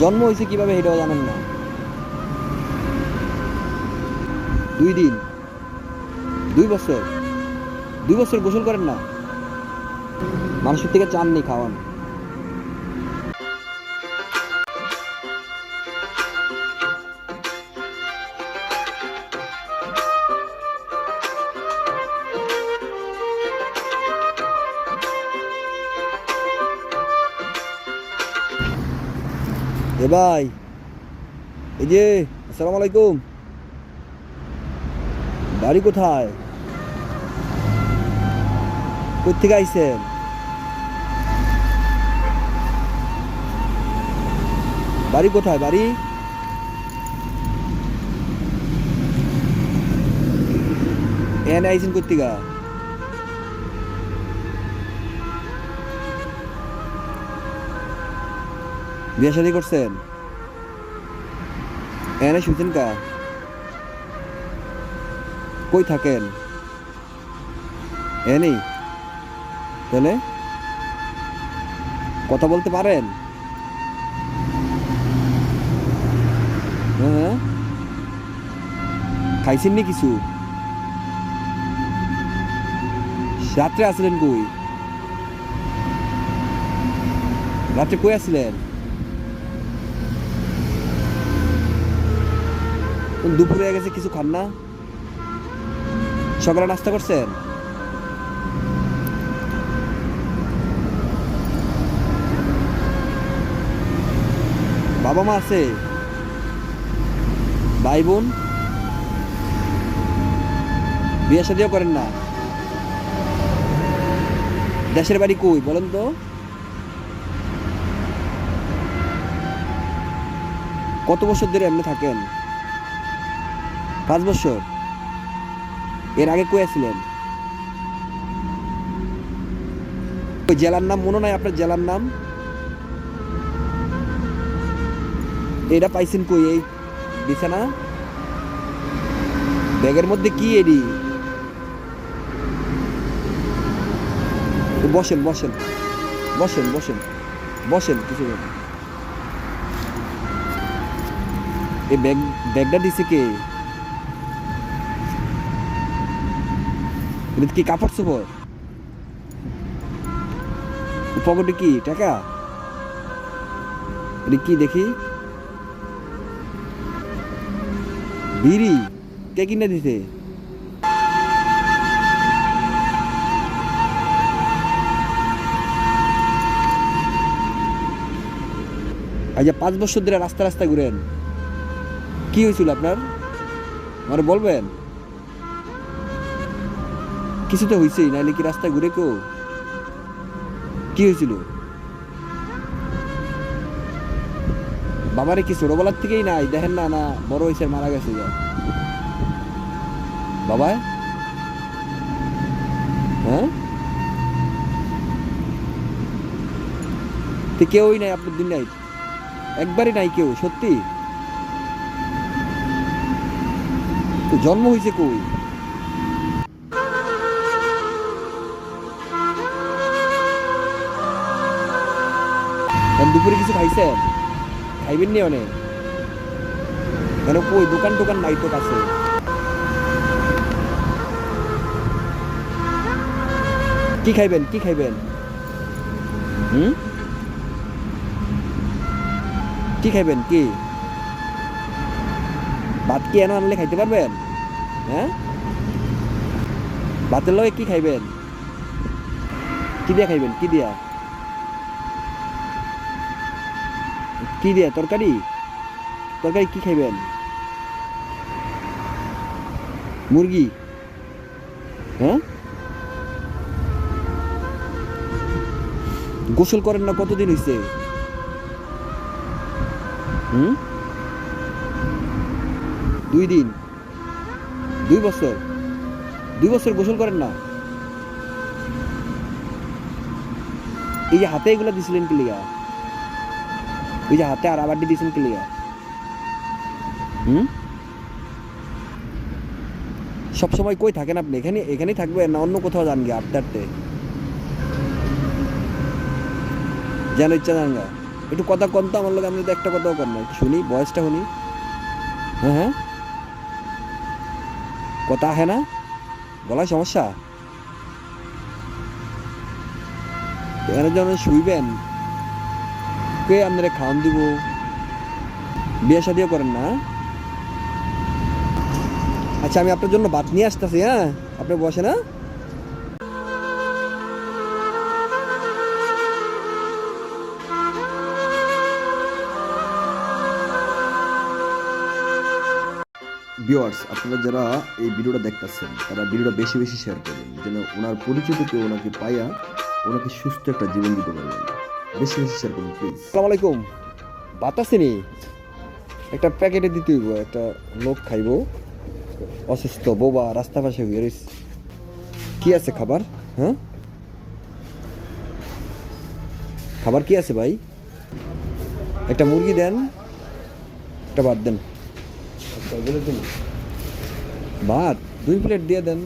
জন্ম হয়েছে কীভাবে এটাও জানেন না। দুই দিন। দুই বছর। দুই বছর গোসল করেন না। মানুষের থেকে চান নেই খাওয়ান। এ ভাই, এই যে, আসসালামু আলাইকুম। বাড়ি কোথায়? কোথেকে আইছেন? বাড়ি কোথায়, বাড়ি? এনে আইছেন কোথেকে বিয়ে শাদি করছেন? এনে শুনছেন কা? কই থাকেন? এনি? তাহলে? কথা বলতে পারেন? হ্যাঁ। খাইছেন নি কিছু? রাত্রে আসলেন কই? রাত্রে কই আসলেন? দুপুরে হয়ে গেছে, কিছু খান না। সকালে নাস্তা করছেন? বাবা মা আছে? ভাই বোন? বিয়ে শাদিও করেন না? দেশের বাড়ি কই, বলেন তো? কত বছর ধরে এমনি থাকেন? পাঁচ বছর। এর আগে কই ছিলেন ওই জেলার নাম মনে নাই আপনার জেলার নাম? এটা পাইছেন কই এই বিছানা? ব্যাগের মধ্যে কি এডি? বসেন বসেন। বসেন বসেন। বসেন কিছু। এই ব্যাগ, ব্যাগটা দিছে কে? এটা কি কাপড় চোপড়? পকেটে কি টাকা? এটা কি দেখি? বিড়ি? কে কিনে দিতে আচ্ছা পাঁচ বছর ধরে রাস্তা রাস্তা ঘুরেন। কি হয়েছিল আপনার? আমার বলবেন? কিছু তো হয়েছেই নাহলে কি রাস্তায় ঘুরে কেউ কি হয়েছিল বাবারে কি ছোটবেলার থেকেই নাই? দেখেন না না, বড় হয়েছে মারা গেছে যা বাবা? হ্যাঁ? তো কেউই নাই আপনার দিন নাই। একবারই নাই কেউ, সত্যি? তো জন্ম হয়েছে কই? দুপুরে কিছু খাইছেন? খাইবেন নি অনেক? কেন কই, দোকান টোকান নাই তো কাছে। কি খাইবেন কি খাইবেন? হুম? কি খাইবেন, কি? ভাত কি এনে আনলে খাইতে পারবেন? হ্যাঁ? ভাতের লগে কি খাইবেন? কি দিয়া খাইবেন, কি দিয়া? কি দিয়া, তরকারি? তরকারি কি খাইবেন? মুরগি? হ্যাঁ? গোসল করেন না কতদিন হয়েছে হুম? দুই দিন? দুই বছর? দুই বছর গোসল করেন না? এই যে হাতে এগুলো দিছিলেন কি লিগা? ওই যে হাতে আর আবারটি দিয়েছেন কি লিগা হুম? সব সময় কই থাকেন আপনি? এখানে, এখানেই থাকবেন না অন্য কোথাও যান গিয়ে আটতে যেন ইচ্ছা যান গা একটু কথা কম তো, আমার লোক তো একটা কথাও কর না। শুনি, বয়সটা শুনি। হ্যাঁ হ্যাঁ। কথা আহে না? গলায় সমস্যা? এখানে যখন শুইবেন। কে আপনারা খাওয়ান দিব। বিয়ে শাদিও করেন না আচ্ছা আমি আপনার জন্য ভাত নিয়ে আসতেছি হ্যাঁ? আপনি বসে না ভিউয়ার্স আপনারা যারা এই ভিডিওটা দেখতেছেন, তারা ভিডিওটা বেশি বেশি শেয়ার করবেন, যেন ওনার পরিচিত কেউ ওনাকে পাইয়া ওনাকে সুস্থ একটা জীবন দিতে পারবেন। বেশি বেশি শেয়ার করুন প্লিজ আসসালামু আলাইকুম। ভাত আসেনি একটা প্যাকেটে দিতে হইব একটা লোক খাইব। অসুস্থ বোবা রাস্তা পাশে হয়ে রয়েছে কি আছে খাবার? হ্যাঁ? খাবার কি আছে ভাই? একটা মুরগি দেন একটা ভাত দেন। ভাত দুই প্লেট দিয়ে দেন।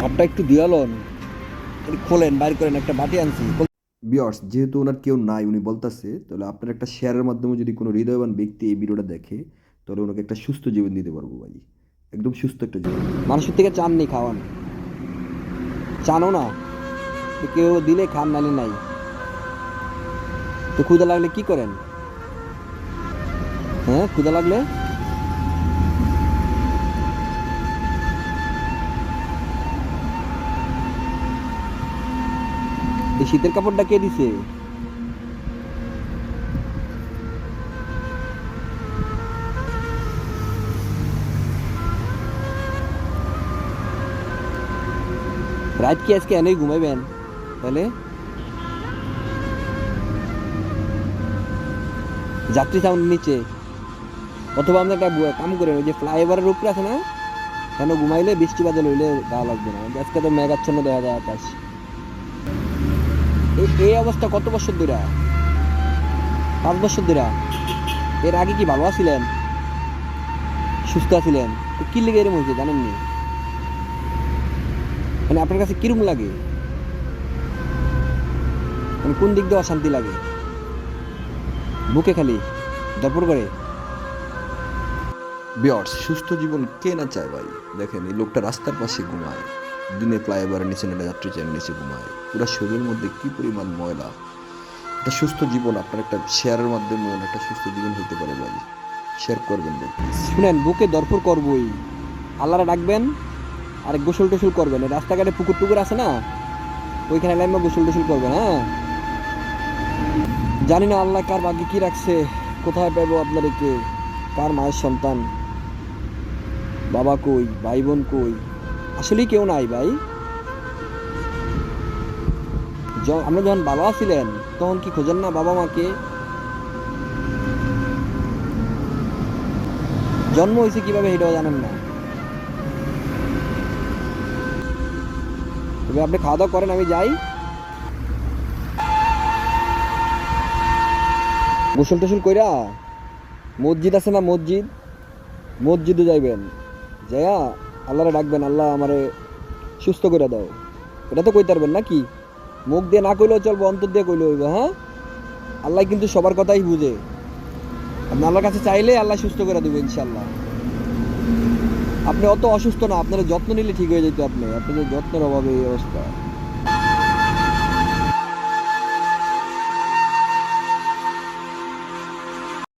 ভাতটা একটু দিয়ালন খোলেন বাইর করেন একটা বাটি আনছি। বিয়ার্স যেহেতু ওনার কেউ নাই উনি বলতেছে তাহলে আপনার একটা শেয়ারের মাধ্যমে যদি কোনো হৃদয়বান ব্যক্তি এই ভিডিওটা দেখে তাহলে ওনাকে একটা সুস্থ জীবন দিতে পারব ভাই। একদম সুস্থ একটা জীবন। মানুষের থেকে চান নেই খাওয়ান। চানও না। কেউ দিলে খান নালে নাই। তো ক্ষুদা লাগলে কি করেন? হ্যাঁ ক্ষুদা লাগলে? এই শীতের কাপড়টা কে দিছে? রাত কি আজকে এনেই ঘুমাইবেন? তাহলে? যাত্রী সাউন্ড নিচে। অথবা আমরা একটা কাম করে ওই যে ফ্লাইওভারের উপরে আছে না? কেন ঘুমাইলে বৃষ্টি বাদল হইলে গা লাগবে না। আজকে তো মেঘাচ্ছন্ন দেখা যায় আকাশ। এই অবস্থা কত বছর ধরে? পাঁচ বছর ধরে। এর আগে কি ভালো আছিলেন? সুস্থ আছিলেন? তো কি লেগে এরম হয়েছে জানেননি? মানে আপনার কাছে কিরম লাগে? মানে কোন দিক দিয়ে অশান্তি লাগে? বুকে খালি? দরপর করে? বিয়ার্স, সুস্থ জীবন কে না চায় ভাই? দেখেন, এই লোকটা রাস্তার পাশে ঘুমায়। দিনে ফ্লাইওভারের নিচে নেটে যাত্রী ট্রেনের নিচে ঘুমায় পুরো শরীরের মধ্যে কি পরিমাণ ময়লা? একটা সুস্থ জীবন, আপনার একটা শেয়ারের মাধ্যমে একটা সুস্থ জীবন হইতে পারে ভাই। শেয়ার করবেন শুনেন, বুকে দরপর করবই। আল্লাহরা ডাকবেন, আর গোসল টোসল করবেন। রাস্তাঘাটে পুকুর টুকুর আছে না? ওইখানে লাইমা গোসল টোসল করবেন হ্যাঁ? জানি না আল্লাহ কার ভাগ্যে কি রাখছে, কোথায় পাবো আপনাদেরকে? কার মায়ের সন্তান? বাবা কই? ভাই বোন কই? আসলেই কেউ নাই ভাই। আমরা যখন বাবা ছিলেন, তখন কি খোঁজেন না বাবা মাকে? জন্ম হয়েছে কীভাবে সেটাও জানেন না। তবে আপনি খাওয়া দাওয়া করেন, আমি যাই। গোসল টোসল কইরা মসজিদ আছে না মসজিদ? মসজিদে যাইবেন। যাইয়া আল্লাহরে ডাকবেন, আল্লাহ আমারে সুস্থ করে দাও। এটা তো কইতে পারবেন না কি মুখ দিয়ে না কইলেও চলবো, অন্তর দিয়ে কইলে হইবো হ্যাঁ? আল্লাহ কিন্তু সবার কথাই বুঝে। আপনি আল্লাহর কাছে চাইলে আল্লাহ সুস্থ করে দেবে ইনশাল্লাহ আপনি অত অসুস্থ না, আপনারা যত্ন নিলে ঠিক হয়ে যেত আপনি। আপনাদের যত্নের অভাবে এই অবস্থা।